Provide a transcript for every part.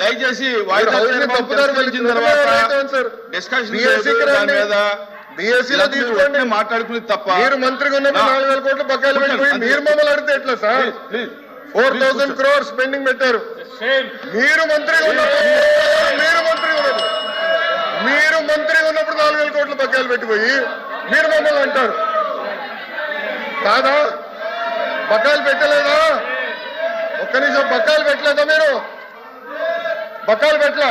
దయచేసి వాయిదా తప్పుదారి మళ్ళించిన తర్వాత డిస్కషన్ దాని. మీద మాట్లాడుకునేది తప్ప మీరు మంత్రిగా ఉన్నప్పుడు నాలుగు వేల కోట్లు బకాయిలు పెట్టిపోయి. మీరు మమ్మల్ని అడిగితే ఎట్లా సార్. ఫోర్ థౌసండ్ కూర్చోండి. క్రోర్స్ పెండింగ్ పెట్టారు మీరు మంత్రిగా ఉన్నప్పుడు మీరు మంత్రిగా ఉన్నప్పుడు మీరు మంత్రిగా ఉన్నప్పుడు నాలుగు వేల కోట్లు బకాయిలు పెట్టిపోయి మీరు మమ్మల్ని అంటారు కాదా బకాయిలు పెట్టలేదా ఒక్క నిమిషం బకాయిలు పెట్టలేదా మీరు బకాయిలు పెట్టలా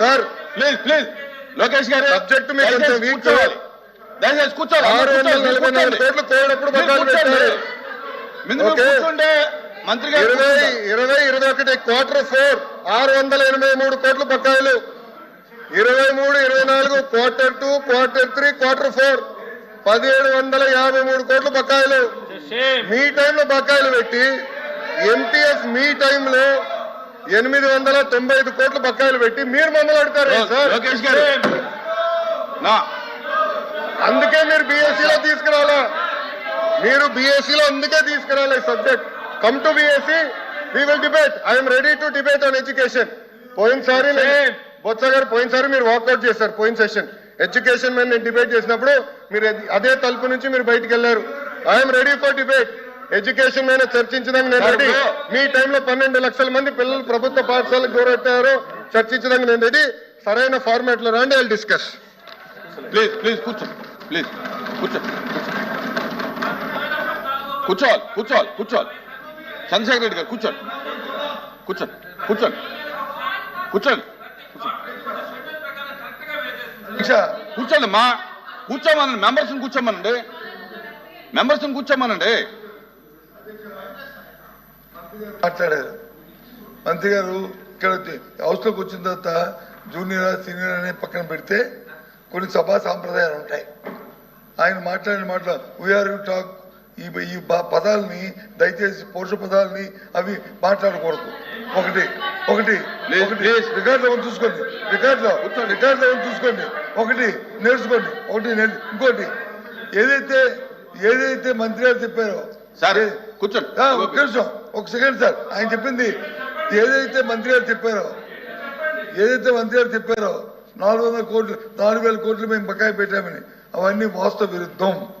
సార్ ప్లీజ్ ప్లీజ్. లోకేష్ గారు Subject మీకు దయచేసి కూర్చోవాలి. ఆరు వందల నలభై నాలుగు. కోట్లు. పెట్టారు. మంత్రి గారు ఇరవై. ఇరవై ఇరవై ఒకటి క్వార్టర్ ఫోర్ ఆరు వందల ఎనభై మూడు కోట్ల బకాయిలు. ఇరవై మూడు ఇరవై నాలుగు quarter two quarter three quarter four పదిహేడు వందల యాభై మూడు కోట్ల బకాయిలు. మీ టైంలో బకాయిలు పెట్టి ఎంటీఎస్ మీ టైంలో ఎనిమిది వందల తొంభై ఐదు కోట్ల బకాయిలు పెట్టి మీరు మమ్మల్ని అడుగుతారు లో- సార్? లోకేష్ గారు. నా. అందుకే మీరు BSc లో తీసుకురావాలా మీరు BSc లో అందుకే తీసుకురావాలి subject. Come to BSc we will debate I'm ready to debate on education పోయినసారి బొత్స గారు పోయినసారి మీరు వాకౌట్ చేశారు పోయిన సెషన్ ఎడ్యుకేషన్ మీద నేను డిబేట్ చేసినప్పుడు మీరు అది- అదే తలుపు నుంచి మీరు బయటికి వెళ్ళారు. I'm ready for debate education మీద చర్చించడానికి నేను రెడీ మీ టైంలో పన్నెండు లక్షల మంది పిల్లలు ప్రభుత్వ పాఠశాలకు దూరెట్టారో చర్చించడానికి నేను రెడీ సరైన ఫార్మాట్లో రండి డిస్కస్ ప్లీజ్ ప్లీజ్ కూర్చో. ప్లీజ్ కూర్చో కూర్చోవాలి కూర్చోవాలి కూర్చోవాలి. చంద్రశేఖర్ రెడ్డి గారు కూర్చోండి. కూర్చోండి కూర్చోండి. కూర్చోండి. కూర్చోండి అమ్మా కూర్చోమనండి. మెంబర్స్ని కూర్చోమనండి. మెంబర్స్ని కూర్చోమనండి. మాట్లాడారు. మంత్రి గారు ఇక్కడ హౌస్లోకి వచ్చిన తర్వాత జూనియర్ సీనియర్ అనే పక్కన పెడితే కొన్ని సభా సాంప్రదాయాలు ఉంటాయి. ఆయన మాట్లాడిన మాటలు వీఆర్ టాక్ ఈ పదాలని దయచేసి పౌరుష పదాలని అవి మాట్లాడకూడదు. ఒకటి ఒకటి ఒకటి. రికార్డులో చూసుకోండి. రికార్డులో రికార్డులో చూసుకోండి. ఒకటి నేర్చుకోండి. ఒకటి ఇంకోటి. ఏదైతే ఏదైతే మంత్రి గారు చెప్పారో సార్ కూర్చోండి. ఆ, ఒక్క నిమిషం ఒక సెకండ్ సార్. ఆయన చెప్పింది ఏదైతే మంత్రి గారు చెప్పారో ఏదైతే మంత్రి గారు చెప్పారో నాలుగు వందల కోట్లు నాలుగు వేల కోట్లు మేము బకాయి పెట్టామని అవన్నీ వాస్తవ విరుద్ధం.